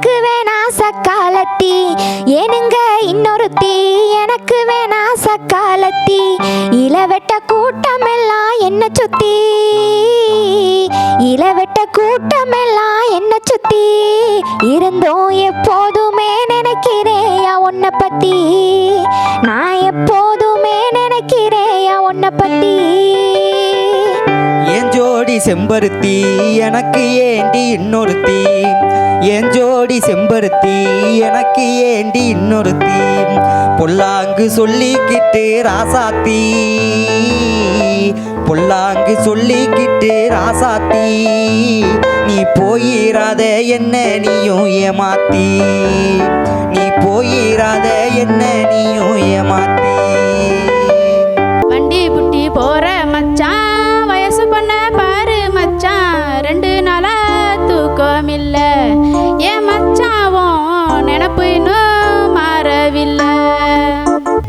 எனக்கு வேணா சக்காலத்தி. ஏனுங்க இன்னொருத்தி? எனக்கு வேணா சக்காலத்தி. இளவெட்ட கூட்டமெல்லாம் என்ன சுத்தி? இளவெட்ட கூட்டமெல்லாம் என்ன சுத்தி? இருந்தோம் எப்போதுமே நினைக்கிறேயா உன்னை பத்தி. நான் எப்போதுமே நினைக்கிறேயா உன்னை பத்தி. என் ஜோடி செம்பருத்தி எனக்கு ஏண்டி இன்னொருத்தி? என் ஜோடி செம்பருத்தி எனக்கு ஏண்டி இன்னொருத்தி? பொல்லாங்கு சொல்லிக்கிட்டு ராசாத்தி. பொல்லாங்கு சொல்லிக்கிட்டு ராசாத்தி. நீ போயிராத என்ன நீயும் ஏமாத்தி. நீ போயிராத என்ன நீயும் ஏமாத்தி. வண்டி புட்டி போற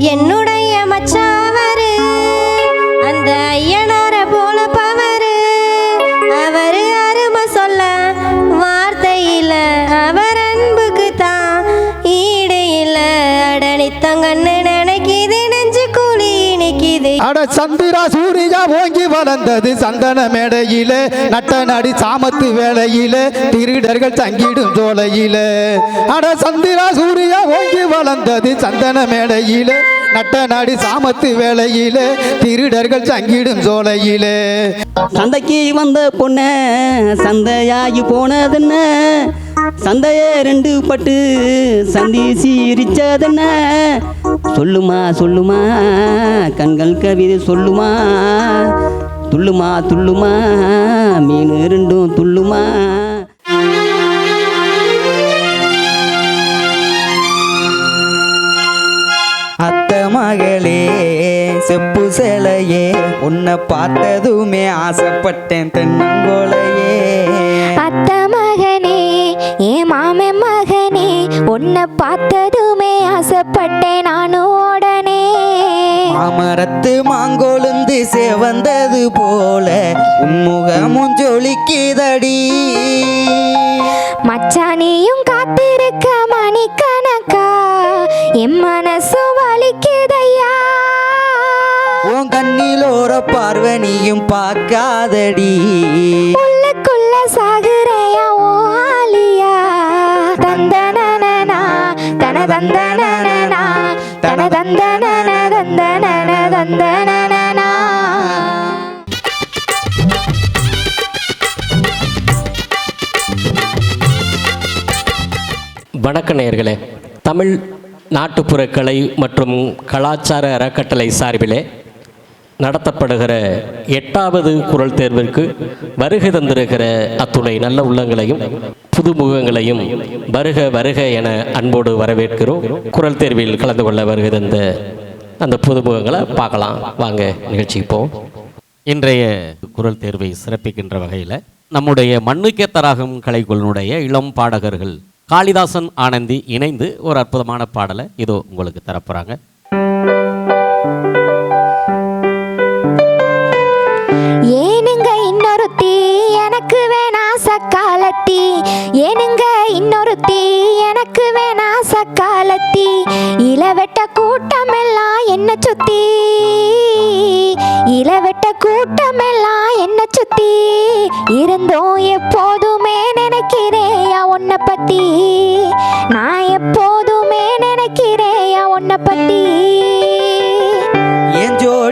என்னுடைய அட சந்திரா சூரியா ஓங்கி வளர்ந்தது சந்தன மேடையிலே. நட்ட நடி சாமத்து வேளையிலே. திருடர்கள் தங்கிடும் சோலையிலே. அட சந்திரா சூரியா ஓங்கி வளர்ந்தது சந்தன மேடையிலே. நட்ட நாடி சாமத்து வேளையிலே. திருடர்கள் தங்கிடும் சோலையிலே. சந்தைக்கு வந்த பொண்ண சந்தையாகி போனதுன்னு? சந்தைய ரெண்டு பட்டு சந்தி சீரிச்சதென்ன? சொல்லுமா சொல்லுமா? கண்கள் கவிதை சொல்லுமா? துள்ளுமா துள்ளுமா? மீன் ரெண்டும் துள்ளுமா? அத்த மகளே செப்பு சிலையே உன்னை பார்த்ததுமே ஆசைப்பட்டேன் தென்னங்கோலையே. உன்னை பார்த்ததுமே ஆசைப்பட்டேன் நானும் உடனே. மாமரத்து மாங்கொழுந்து செவந்தது போல உன்முகமும் ஜொலிக்குதடி. மச்சானியும் காத்திருக்க மணிக்கணக்கா என் மனசு வலிக்குதையா. உன் கண்ணிலோர பார்வனியும் பார்க்காதடி. தந்தனனா தன தந்தனன தந்தனன தந்தனனா வணக்க நேயர்களே தமிழ் நாட்டுப்புற கலை மற்றும் கலாச்சார அறக்கட்டளை சார்பிலே நடத்தப்படுகிற எட்டாவது குரல் தேர்விற்கு வருகை தந்திருக்கிற அத்துணை நல்ல உள்ளங்களையும் புதுமுகங்களையும் வருக வருக என அன்போடு வரவேற்கிறோம். குரல் தேர்வில் கலந்து கொள்ள வருகை தந்த அந்த புதுமுகங்களை பார்க்கலாம். வாங்க நிகழ்ச்சிக்கு போவோம் இன்றைய குரல் தேர்வை சிறப்பிக்கின்ற வகையில் நம்முடைய மண்ணுக்கேத்தராகும் கலைக்குழுனுடைய இளம் பாடகர்கள் காளிதாசன் ஆனந்தி இணைந்து ஒரு அற்புதமான பாடலை இதோ உங்களுக்கு தரப்போகிறாங்க இன்னொருத்தி எனக்கு வேணா சக்காலத்தி ஏனுங்க இன்னொருத்தி எனக்கு வேணா சக்காலத்தி இளவெட்ட கூட்டமெல்லாம் என்ன சுத்தி? இளவெட்ட கூட்டமெல்லாம் என்ன சுத்தி? இருந்தோம் எப்போதுமே நினைக்கிறேயா உன்னை பத்தி. நான் எப்போதுமே நினைக்கிறேயா உன்னை பத்தி.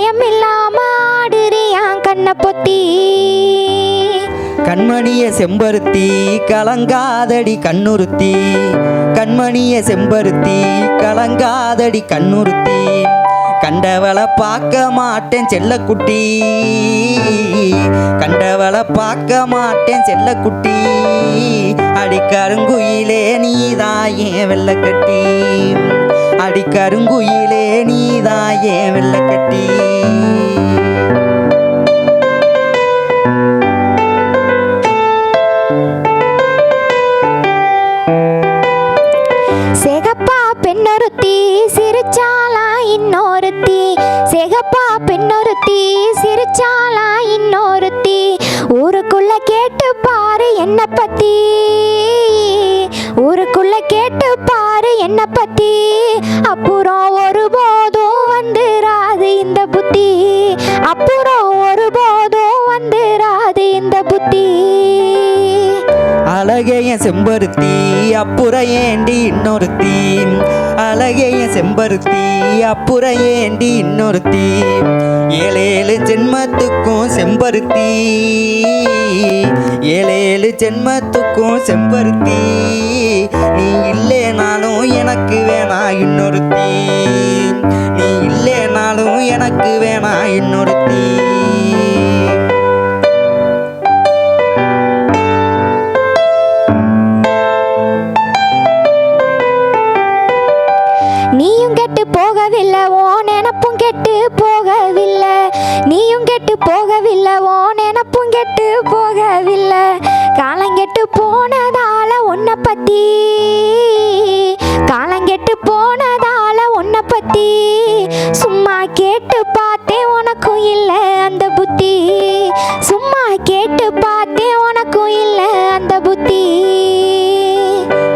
பயம் இல்லாம ஆடுறியா கண்ண பொத்தி. கண்மணிய செம்பருத்தி கலங்காதடி கண்ணுறுத்தி. கண்மணிய செம்பருத்தி கலங்காதடி கண்ணுறுத்தி. கண்டவளை பார்க்க மாட்டேன் செல்லக்குட்டி. கண்டவளை பார்க்க மாட்டேன் செல்லக்குட்டி. அடிக்கருங்குயிலே நீதாயே வெள்ளக்கட்டி. அடிக்கருங்குயிலே நீதாயே வெள்ளக்கட்டி. சிகப்பா பெண்ணொருத்தி சிரிச்சாலா இன்னொருத்தி. சிகப்பா பெண்ணொருத்தி சிரிச்சாலா இன்னொருத்தி. ஊருக்குள்ள கேட்டு பாரு என்ன பத்தி. ஊருக்குள்ள கேட்டு பாரு என்ன பத்தி. அப்ப செம்பருத்தி அப்புற ஏண்டி இன்னொருத்தி? அழகைய செம்பருத்தி அப்புற ஏண்டி இன்னொருத்தி? ஏழேழு ஜென்மத்துக்கும் செம்பருத்தி. ஏழேழு ஜென்மத்துக்கும் செம்பருத்தி. நீ இல்லைனாலும் எனக்கு வேணா இன்னொருத்தி. நீ இல்லைனாலும் எனக்கு வேணா இன்னொருத்தி. நீயும் கெட்டு போகவில்லை ஓ நினப்பும் கெட்டு போகவில்லை. நீயும் கெட்டு போகவில்லை ஓ நினப்பும் கெட்டு போகவில்லை. காலங்கெட்டு போனதால உன்னை பத்தி காலங்கெட்டு போனதால உன்னை பத்தி சும்மா கேட்டு பார்த்தேன் உனக்கும் இல்லை அந்த புத்தி. சும்மா கேட்டு பார்த்தேன் உனக்கும் இல்லை அந்த புத்தி.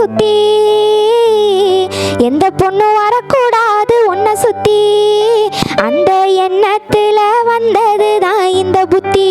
சுத்தி. எந்த பொண்ணு வரக்கூடாது உன்னை சுத்தி. அந்த எண்ணத்துல வந்தது தான் இந்த புத்தி.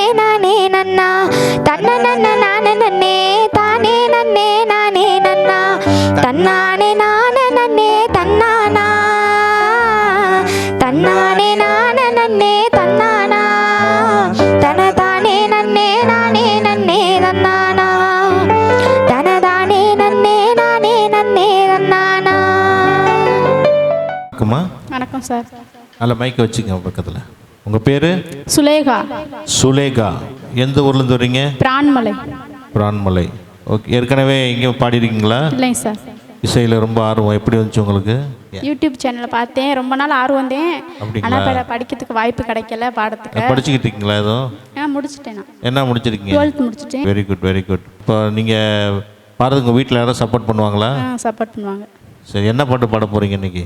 நன்னே நானே நன்னா. தன்ன நானே நன்னே. தானே நன்னே நானே நன்னா. தன்னானே நானே நன்னே தன்னானா. தன்னானே நானே நன்னே தன்னானா. தனதானே நன்னே நானே நன்னே தன்னானா. தனதானே நன்னே நானே நன்னே தன்னானா. வணக்கம் சார். நல்ல மைக்கை வச்சுங்க பக்கத்தில். உங்கள் பேர்? சுலேகா. சுலேகா. எந்த ஊர்லேருந்து வரீங்க? பிரான்மலை. பிரான்மலை. ஓகே ஏற்கனவே இங்கே பாடியிருக்கீங்களா? இல்லைங்க சார். இசையில் ரொம்ப ஆர்வம். எப்படி வந்துச்சு உங்களுக்கு? யூடியூப் சேனலில் பார்த்தேன். ரொம்ப நாள் ஆர்வம் அப்படிங்களா? ஆனால் படிக்கிறதுக்கு வாய்ப்பு கிடைக்கல பாடத்துக்கு. படிச்சுக்கிட்டு இருக்கீங்களா எதுவும் ஆ முடிச்சிட்டேன் என்ன முடிச்சிருக்கீங்க? டுவெல்த் முடிச்சிட்டேன். வெரி குட் வெரி குட் இப்போ நீங்கள் பாடுறது உங்கள் வீட்டில் யாரும் சப்போர்ட் பண்ணுவாங்களா? சப்போர்ட் பண்ணுவாங்க. சரி என்ன பாட்டு பாட போகிறீங்க இன்னைக்கு?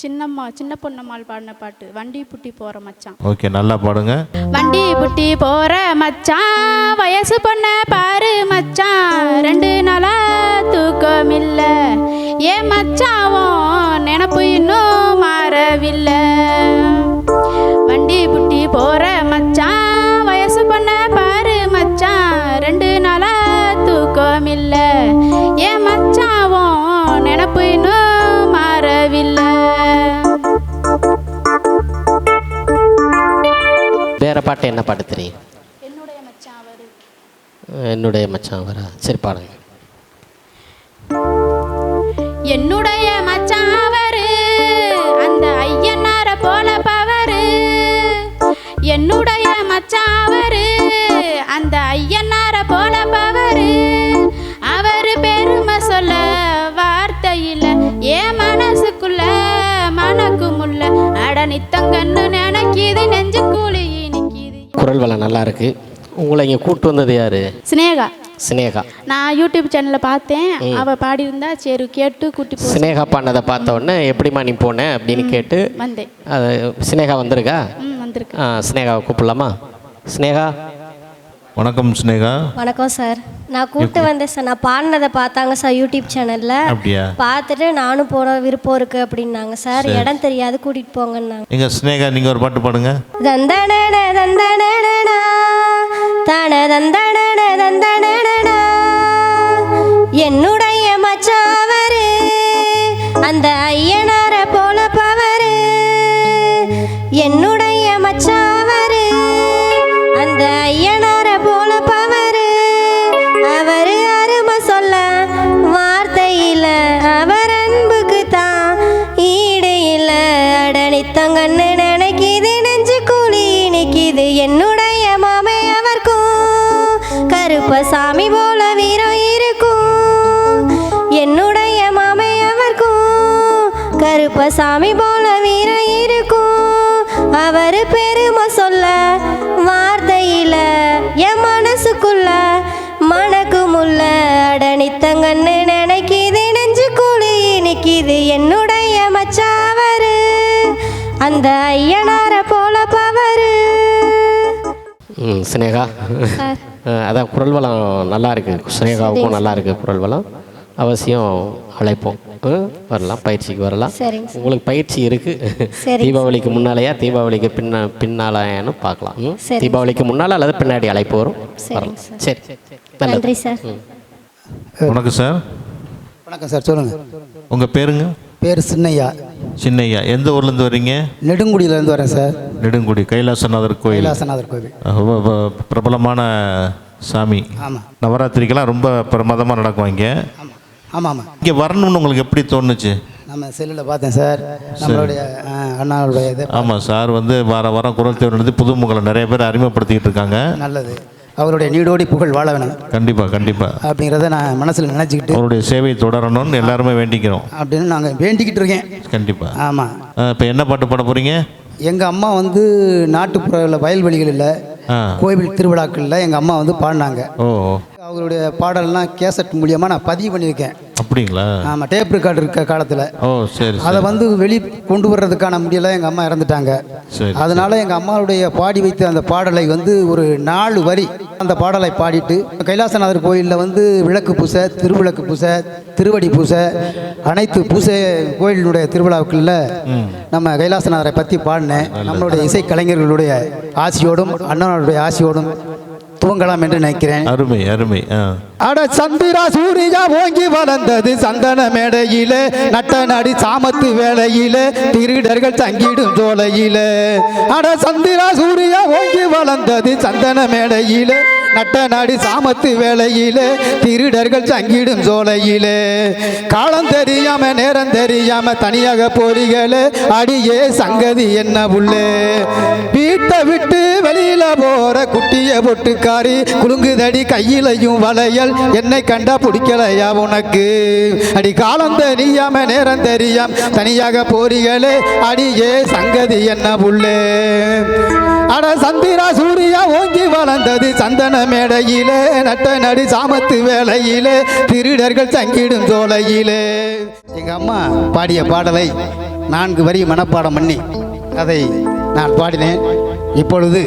சின்னம்மா சின்ன பொண்ணம்மாள் பாடின பாட்டு வண்டி புட்டி போற மச்சான். ஓகே நல்லா பாடுங்க. வண்டி புட்டி போற மச்சான் வயசு பொண்ண பாரு மச்சான். ரெண்டு நாளா தூக்கம் இல்ல ஏ மச்சாவும் நினப்பு இன்னும் மாறவில்லை. வண்டி புட்டி போற மச்சான் என்ன பாட்டு தெரியும்? என்னுடைய மச்சான் அவரா. சரி பாடுங்க. என்னுடைய மச்சான் அவரு அந்த ஐயனார போல பவரு. என்னுடைய மச்சான் அவரு அந்த ஐயனார போல பவரு. அவரு பெருமை சொல்ல வார்த்தையில என் மனசுக்குள்ள மனக்குமுள்ள அட நித்தங்கன்னு நினைக்கிது குரல் வளம் நல்லா இருக்கு. உங்களை இங்கே கூட்டு வந்தது யாரு? சினேகா. சினேகா. நான் யூடியூப் சேனலில் பார்த்தேன். அவள் பாடியிருந்தா சரி கேட்டு கூட்டி போ. சினேகா பாடினதை பார்த்த உடனே எப்படிம்மா நீ போன? அப்படின்னு கேட்டு வந்தேன். அது சினேகா வந்திருக்கா? வந்திருக்கு. ஆ சினேகாவை கூப்பிடலாமா? சினேகா வணக்கம் ஸ்னேகா வணக்கம் சார். நான் கூப்பிட்டு வந்தேன் சார். நான் பாடினதை பார்த்தாங்க சார் யூடியூப் சேனலில். அப்படியா? பார்த்துட்டு நானும் போன விருப்பம் இருக்கு அப்படின்னாங்க சார். இடம் தெரியாது கூட்டிகிட்டு போங்கன்னாங்க. எங்க ஸ்னேகா நீங்கள் ஒரு பாட்டு பாடுங்க. தந்தனன தந்தனனனா தன தந்தனன தந்தனனனா. என்னுடைய மச்சாவரு அந்த அடனித்தங்கன்னு நினைக்கிது நெஞ்சு கூலி நிக்கிது என்னுடைய மச்சாவரு அந்த ஐயனார போல பவரு. ம் சினேகா. அதான் குரல் வளம் நல்லா இருக்கு. சினேகாவுக்கும் நல்லா இருக்கு குரல் வளம். அவசியம் அழைப்போம். வரலாம் பயிற்சிக்கு வரலாம். உங்களுக்கு பயிற்சி இருக்கு. சரிங்க தீபாவளிக்கு முன்னாலேயா தீபாவளிக்கு பின்ன பின்னாலேயான்னு பார்க்கலாம். தீபாவளிக்கு முன்னால் அல்லது பின்னாடி அழைப்பு வரும். வரலாம். சார். சரி நல்லது. நன்றி சார். வணக்கம் சார். வணக்கம் சார் சொல்லுங்கள் உங்கள் பேருங்க? பேர் சின்னையா. சின்னையா. எந்த ஊர்லேருந்து வர்றீங்க நெடுங்குடியிலேருந்து வரேன் சார். நெடுங்குடி கைலாசநாதர் கோயில். கைலாசநாதர் ப- பிரபலமான சாமி. ஆமாம் நவராத்திரிக்கெல்லாம் ரொம்ப பிரமாதமாக நடக்கும் இங்கே ஆமாம் ஆமாம் இங்கே வரணும்னு உங்களுக்கு எப்படி தோணுச்சு? நம்ம செல்லில் பார்த்தேன் சார். நம்மளுடைய அண்ணாவுடைய இது. ஆமாம் சார் வந்து வார வாரம் குரல் தேர்வு நடத்தி புதுமுகங்களை நிறைய பேர் அறிமுகப்படுத்திக்கிட்டு இருக்காங்க. நல்லது. அவருடைய நீடோடி புகழ் வாழ வேணும். கண்டிப்பாக கண்டிப்பாக அப்படிங்கிறத நான் மனசில் நினச்சிக்கிட்டு அவருடைய சேவை தொடரணும்னு எல்லாருமே வேண்டிக்கிறோம். அப்படின்னு நாங்கள் வேண்டிக்கிட்டு இருக்கேன். கண்டிப்பாக ஆமாம் இப்போ என்ன பாட்டு பாட போகிறீங்க எங்கள் அம்மா வந்து நாட்டுப்புற வயல்வெளிகளில் ஆ. கோவில் திருவிழாக்களில் எங்கள் அம்மா வந்து பாடினாங்க. ஓ. அவங்களுடைய பாடல்லாம் கேசட் மூலியமாக நான் பதிவு பண்ணியிருக்கேன். அப்படிங்களா? ஆமாம் டேப் ரெக்கார்டு இருக்க காலத்தில். ஓ சரி அதை வந்து வெளி கொண்டு வர்றதுக்கான முடியல எங்கள் அம்மா இறந்துட்டாங்க. சரி அதனால எங்கள் அம்மாவுடைய பாடி வைத்த அந்த பாடலை வந்து ஒரு நாலு வரி அந்த பாடலை பாடிட்டு கைலாசநாதர் கோயிலில் வந்து விளக்கு பூசை திருவிளக்கு பூசை திருவடி பூசை அனைத்து பூசை கோயிலினுடைய திருவிழாக்களில் நம்ம கைலாசநாதரை பற்றி பாடினேன். நம்மளுடைய இசை கலைஞர்களுடைய ஆசியோடும் அண்ணனுடைய ஆசியோடும் துவங்கலாம் என்று நினைக்கிறேன். அருமை அருமை அட சந்திரா சூரியா ஓங்கி வளர்ந்தது சந்தன மேடையிலே நட்ட நடி சாமத்து வேளையிலே திருடர்கள் தங்கிடும் சோலையிலே. அட சந்திரா சூரியா ஓங்கி வளர்ந்தது சந்தன மேடையிலே நட்ட நாடி சாமத்து வேலையிலே திருடர்கள் தங்கிடும் சோலையிலே. காலம் தெரியாம நேரம் தெரியாம தனியாக போறீங்களே அடியே சங்கதி என்ன புள்ளே. வீட்டை விட்டு வெளியில போற குட்டிய பொட்டுக்காரி குலுங்குதடி கையிலையும் வளையல் என்னை கண்டா பிடிக்கலையா உனக்கு? அடி காலம் தெரியாம நேரம் தெரியாம தனியாக போறீங்களே அடியே சங்கதி என்ன உள்ளே அட சந்திரா சூரியா ஓங்கி வளர்ந்தது சந்தன மேடையிலே நட்ட நடி சாமத்து வேளையிலே திருடர்கள் தங்கிடும் சோலையிலே. எங்க அம்மா பாடிய பாடலை நான்கு வரி மனப்பாடம் பண்ணி அதை நான் பாடினேன். இப்பொழுது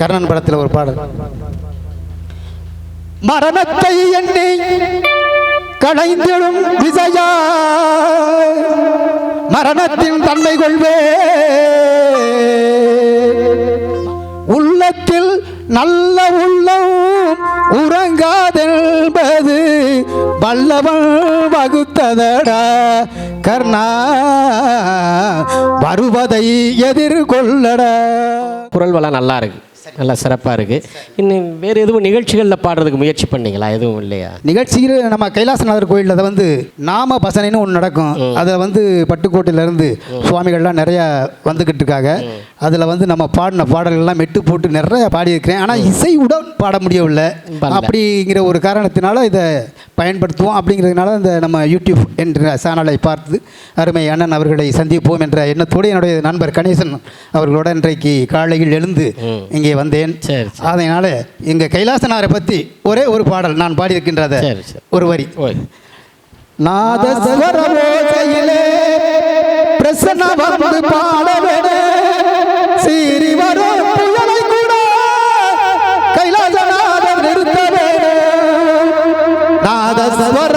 கர்ணன் படத்தில் ஒரு பாடல். மரணத்தை எண்ணி களைந்திடும் விசையா மரணத்தின் தன்மை கொள்வே. உள்ளத்தில் நல்ல உள்ளம் உறங்காதென்பது வல்லவன் வகுத்ததடா. கர்ணா வருவதை எதிர்கொள்ளடா. குரல் வளம் நல்லா இருக்கு. நல்லா சிறப்பாக இருக்கு. இன்னும் வேறு எதுவும் நிகழ்ச்சிகளில் பாடுறதுக்கு முயற்சி பண்ணீங்களா? எதுவும் இல்லையா? நிகழ்ச்சியில் நம்ம கைலாசநாதர் கோயிலில் அதை வந்து நாம பசனைன்னு ஒன்று நடக்கும். அதில் வந்து பட்டுக்கோட்டையிலேருந்து சுவாமிகள்லாம் நிறையா வந்துக்கிட்டு இருக்காங்க. அதில் வந்து நம்ம பாடின பாடல்கள்லாம் மெட்டு போட்டு நிறைய பாடியிருக்கிறேன். ஆனால் இசையுடன் பாட முடியவில்லை. அப்படிங்கிற ஒரு காரணத்தினால இதை பயன்படுத்துவோம். அப்படிங்கிறதுனால இந்த நம்ம யூடியூப் என்ற சேனலை பார்த்து அருமை அண்ணன் அவர்களை சந்திப்போம் என்ற எண்ணத்தோடு என்னுடைய நண்பர் கணேசன் அவர்களோட இன்றைக்கு காலையில் எழுந்து இங்கே வந்தேன் சரி, சரி. அதனால எங்கள் கைலாசனாரை பற்றி ஒரே ஒரு பாடல் நான் பாடியிருக்கின்றத சரி, சரி. ஒரு வரி ஓய் நாதஸ்வர ஓசையிலே பிரசன்ன வந்து பாடவேனே சீறி வரும் புயலை கூட கைலாசநாதர் நிறுத்த நாதஸ்வர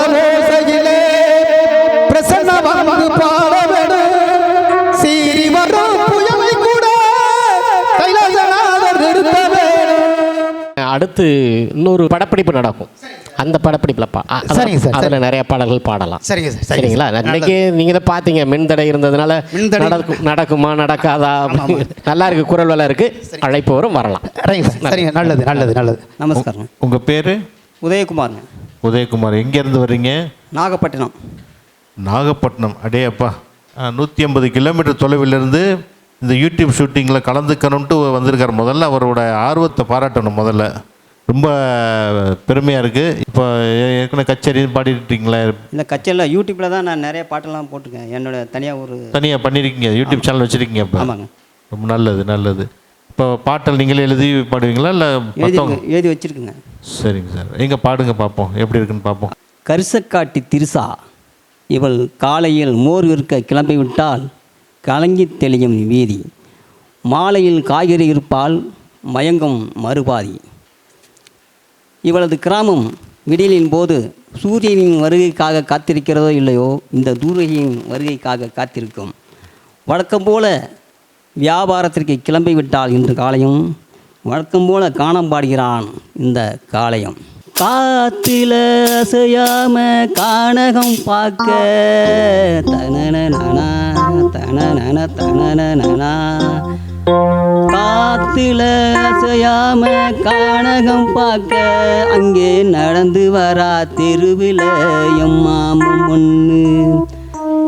அடுத்து இன்னொரு படப்பிடிப்பு நடக்கும். அந்த படப்பிடிப்பில் பா அ- அதான் சரிங்க சார், அதில் நிறைய பாடல்கள் பாடலாம். சரிங்க சார், சரிங்க சரிங்களா? சார். இன்னைக்கு நீங்கள் தான் பார்த்தீங்க மின்தடை இருந்ததுனால. நடக்கும் நடக்குமா நடக்காதா? நல்லா இருக்கு குரல் வளம் இருக்கு. அழைப்பு வரும் வரலாம். சரிங்க சார் சரிங்க. நல்லது நல்லது நல்லது. நமஸ்காரம். உங்கள் பேர்? உதயகுமார்ங்க உதயகுமார். எங்கேருந்து வர்றீங்க? நாகப்பட்டினம். நாகப்பட்டினம். அடே அப்பா நூற்றி ஐம்பது கிலோமீட்டர் தொலைவிலிருந்து இந்த யூடியூப் ஷூட்டிங்கில் கலந்துக்கணுன்ட்டு வந்திருக்கார் முதல்ல. அவரோட ஆர்வத்தை பாராட்டணும் முதல்ல. ரொம்ப பெருமையாக இருக்குது இப்போ ஏற்கனவே கச்சேரி பாடிட்டீங்களே இந்த கச்சேரியில் யூடியூப்பில் தான் நான் நிறைய பாட்டெல்லாம் போட்டிருக்கேன். என்னோட தனியாக ஒரு தனியாக பண்ணியிருக்கீங்க யூடியூப் சேனல் வச்சுருக்கீங்க இப்போ ஆமாங்க. ரொம்ப நல்லது நல்லது. இப்போ பாட்டல் நீங்களே எழுதி பாடுவீங்களா? இல்லை எழுதி வச்சுருக்குங்க. சரிங்க சார். எங்கே பாடுங்க பார்ப்போம் எப்படி இருக்குன்னு பார்ப்போம் கரிசக்காட்டி திருசா. இவள் காலையில் மோர் விற்க கிளம்பிவிட்டால் கலங்கி தெளியும் வீதி. மாலையில் காய்கறி இருப்பால் மயங்கும் மறுபாதி. இவளது கிராமம் விடியலின் போது சூரியனின் வருகைக்காக காத்திருக்கிறதோ இல்லையோ இந்த தூரகியின் வருகைக்காக காத்திருக்கும். வழக்கம் போல வியாபாரத்திற்கு கிளம்பிவிட்டால் இன்று காலையும் வழக்கம் போல காணம் பாடுகிறான் இந்த காளையம் காத்தில அசையாம கானகம் பார்க்க தனன தனன நனா காத்துல அசையாம கானகம் பார்க்க அங்கே நடந்து வரா தெருவில் எம்மாமும் ஒன்று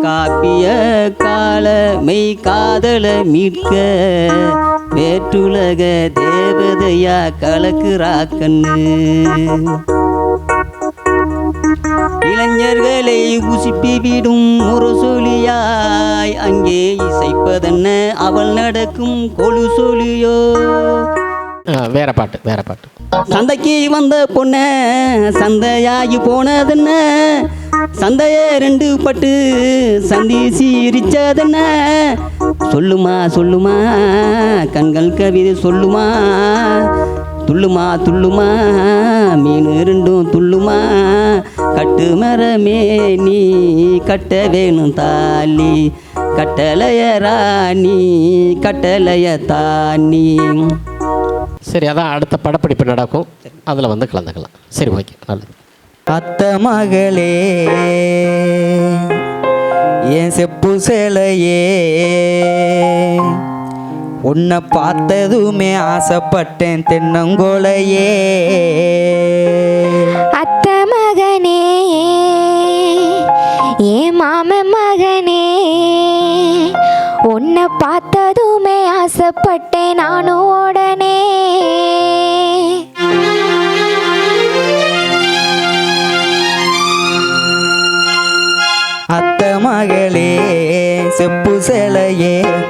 காப்பிய கால மெய் காதல மீட்க வேற்றுலக தேவதையா கலக்குறா கண்ணு. இளைஞர்களை உசுப்பி விடும் ஒரு சொலியாய் அங்கே இசைப்பதென்ன அவள் நடக்கும் கொழு சொலியோ வேற பாட்டு வேற பாட்டு. சந்தைக்கு வந்த பொண்ண சந்தையாகி போனதென்ன? சந்தைய ரெண்டு பட்டு சந்தி சீரிச்சதென்ன? சொல்லுமா சொல்லுமா கண்கள் கவிதை சொல்லுமா? துள்ளுமா துள்ளுமா மீன் ரெண்டும் துள்ளுமா கட்டு மரமே நீ கட்ட வேணும் தாலி கட்டளைய ராணி கட்டளைய தானி சரி அதான் அடுத்த படப்பிடிப்பு நடக்கும். அதில் வந்து கலந்துக்கலாம். சரி ஓகே நல்லது. அத்த மகளே என் செப்பு சேலையே உன்னை பார்த்ததுமே ஆசைப்பட்டேன் தென்னங்கோலையே. அத்த மகனே ஏ மாம மகனே உன்னை பார்த்ததுமே ஆசைப்பட்டேன். நானும் ஓட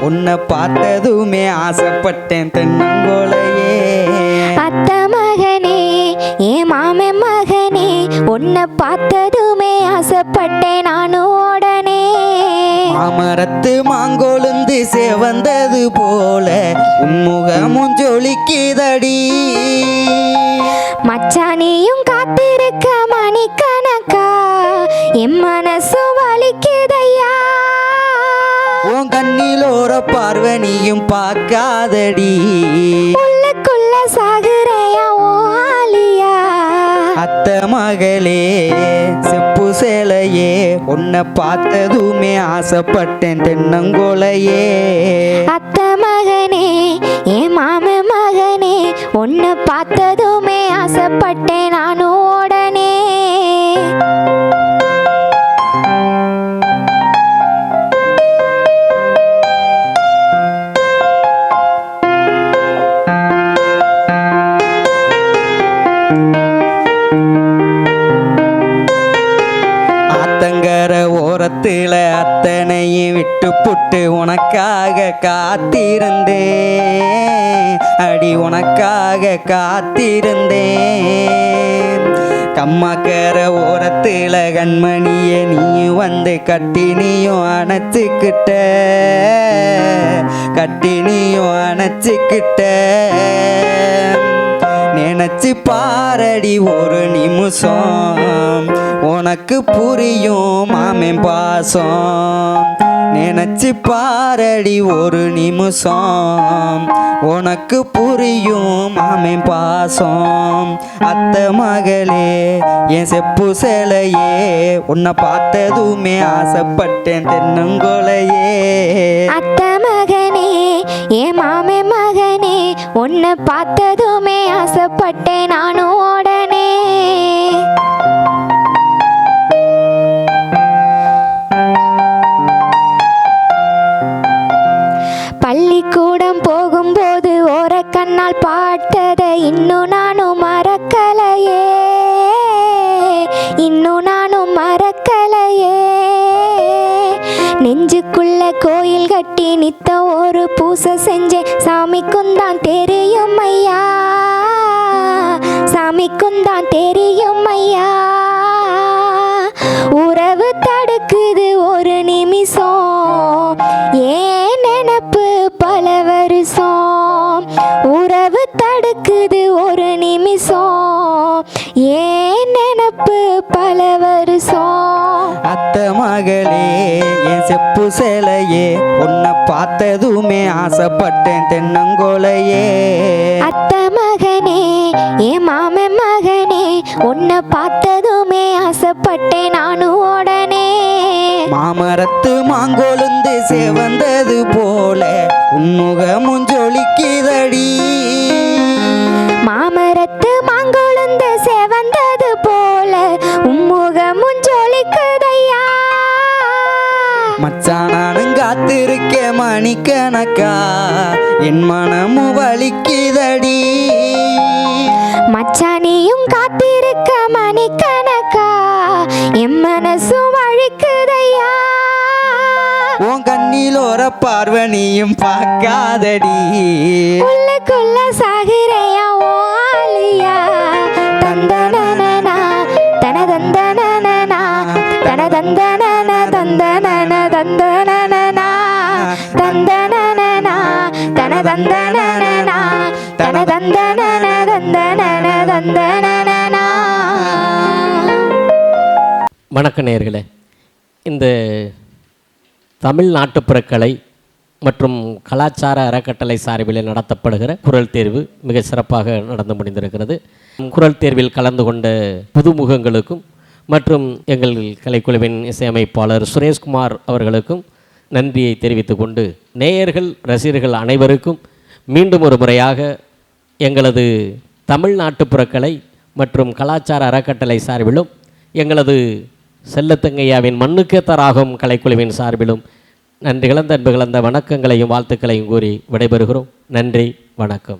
உன்னை பார்த்ததுமே ஆசைப்பட்டேன் தென்னங்கோலையே. அத்த மகனே ஏ மாம மகனே உன்னை பார்த்ததுமே ஆசைப்பட்டேன் நானும் உடனே. மாமரத்து மாங்கொழுந்து சேவந்தது போல உன்முகமும் ஜொலிக்குதடி. மச்சானியும் காத்திருக்க மணிக்கணக்கா பார்க்காதடி உள்ளுக்குள்ள சாகுறையா ஓ ஆலியா. அத்த மகளே செப்பு சேலையே உன்னை பார்த்ததுமே ஆசைப்பட்டேன் தென்னங்கோலையே. அத்த மகனே என் மாம மகனே உன்னை பார்த்ததுமே ஆசைப்பட்டேன் புட்டு புட்டு உனக்காக காத்திருந்தேன். அடி உனக்காக காத்திருந்தேன். கம்மாக்கர ஓரத்துல கண்மணிய நீயும் வந்து கட்டி நீயும் அணைச்சிக்கிட்ட. கட்டி நீயும் அணைச்சிக்கிட்ட. நினைச்சு பாரடி ஒரு நிமிஷம். உனக்கு புரியும் மாமே பாசம். நினைச்சு பாரடி ஒரு நிமிஷம். உனக்கு புரியும் மாமன் பாசம். அத்த மகளே என் செப்பு சேலையே உன்னை பார்த்ததுமே ஆசைப்பட்டேன் தென்னங்கொலையே. அத்த மகனே என் மாமே மகனே உன்னை பார்த்ததுமே ஆசைப்பட்டேன். நானும் ஓட இன்னும் நானும் மறக்கலையே. இன்னும் நானும் மறக்கலையே. நெஞ்சுக்குள்ள கோயில் கட்டி நித்த ஒரு பூசை செஞ்சேன் சாமிக்கும் தான் தெரியும் ஐயா. சாமிக்கும் தான் தெரியும் ஐயா. உறவு தடுக்குது ஒரு நிமிஷம். ஏன் நினப்பு தடுக்குது ஒரு நிமிஷம். ஏன் நினப்பு பல வருஷம்? அத்த மகளே என் செப்பு சேலையே உன்னை பார்த்ததுமே ஆசைப்பட்டேன் தென்னங்கோலையே. அத்த மகனே என் மாமன் மகனே உன்னை பார்த்ததுமே ஆசைப்பட்டேன் நானும் உடனே. மாமரத்து மாங்கொழுந்து சேவந்தது போல உன்முகமும் ஜொலிக்குதடி மணிக்கணக்கா என் மனமும் வலிக்குதடி. மச்சானியும் காத்திருக்க மணிக்கணக்கா என் மனசும் வழிக்குதையா? உன் கண்ணிலோர பார்வனியும் பார்க்காதடி. உள்ளுக்குள்ள சாகுறையா ஓ ஆலியா தந்தனனா தனதந்தனனா தனதந்தனன தந்தனன தந்தனனா தந்தனனா தனதந்தனனா தந்தனன தந்தனனா வணக்க நேயர்களே இந்த தமிழ் நாட்டுப்புறக்கலை மற்றும் கலாச்சார அறக்கட்டளை சார்பில் நடத்தப்படுகிற குரல் தேர்வு மிக சிறப்பாக நடந்து முடிந்திருக்கிறது. குரல் தேர்வில் கலந்து கொண்ட புதுமுகங்களுக்கும் மற்றும் எங்கள் கலைக்குழுவின் இசையமைப்பாளர் சுரேஷ்குமார் அவர்களுக்கும் நன்றியை தெரிவித்துக் கொண்டு நேயர்கள் ரசிகர்கள் அனைவருக்கும் மீண்டும் ஒரு முறையாக எங்களது தமிழ் நாட்டுப்புறக்கலை மற்றும் கலாச்சார அறக்கட்டளை சார்பிலும் எங்களது செல்லத்தங்கையாவின் மண்ணுக்கே தராகும் கலைக்குழுவின் சார்பிலும் நன்றி கலந்த அன்பு கலந்த வணக்கங்களையும் வாழ்த்துக்களையும் கூறி விடைபெறுகிறோம். நன்றி வணக்கம்.